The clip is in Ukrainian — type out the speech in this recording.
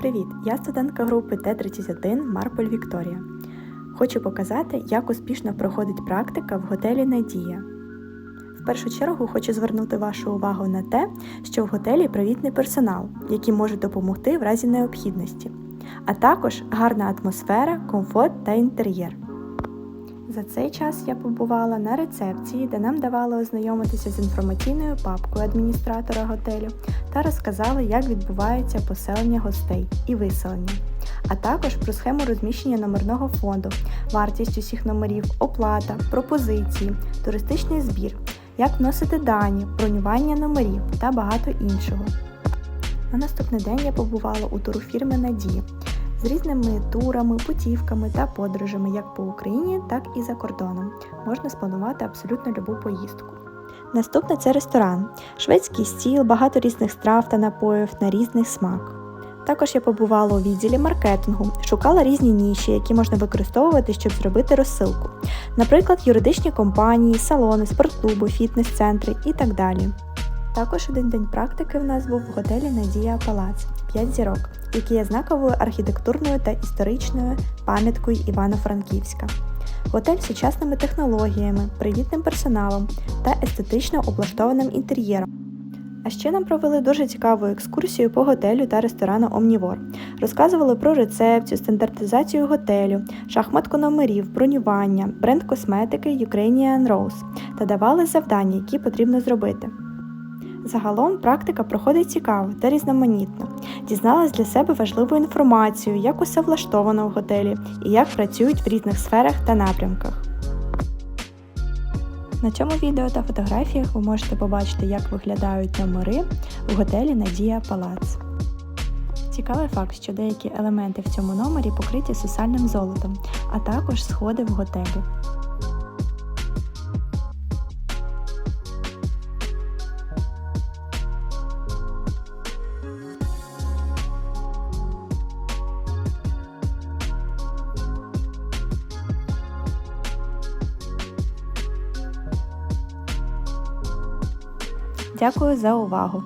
Привіт! Я студентка групи Т-31 Марполь Вікторія. Хочу показати, як успішно проходить практика в готелі Надія. В першу чергу хочу звернути вашу увагу на те, що в готелі привітний персонал, який може допомогти в разі необхідності, а також гарна атмосфера, комфорт та інтер'єр. За цей час я побувала на рецепції, де нам давали ознайомитися з інформаційною папкою адміністратора готелю та розказали, як відбувається поселення гостей і виселення, а також про схему розміщення номерного фонду, вартість усіх номерів, оплата, пропозиції, туристичний збір, як вносити дані, бронювання номерів та багато іншого. На наступний день я побувала у турфірми Надія з різними турами, путівками та подорожами як по Україні, так і за кордоном. Можна спланувати абсолютно любу поїздку. Наступне це ресторан, шведський стіл, багато різних страв та напоїв на різний смак. Також я побувала у відділі маркетингу, шукала різні ніші, які можна використовувати, щоб зробити розсилку, наприклад, юридичні компанії, салони, спортклуби, фітнес-центри і так далі. Також один день практики в нас був в готелі Надія Палац 5 зірок, який є знаковою архітектурною та історичною пам'яткою Івано-Франківська. Готель з сучасними технологіями, привітним персоналом та естетично облаштованим інтер'єром. А ще нам провели дуже цікаву екскурсію по готелю та ресторану Omnivore. Розказували про рецепцію, стандартизацію готелю, шахматку номерів, бронювання, бренд косметики Ukrainian Rose та давали завдання, які потрібно зробити. Загалом практика проходить цікаво та різноманітно. Дізналась для себе важливу інформацію, як усе влаштовано в готелі і як працюють в різних сферах та напрямках. На цьому відео та фотографіях ви можете побачити, як виглядають номери в готелі Надія Палац. Цікавий факт, що деякі елементи в цьому номері покриті сусальним золотом, а також сходи в готелі. Дякую за увагу!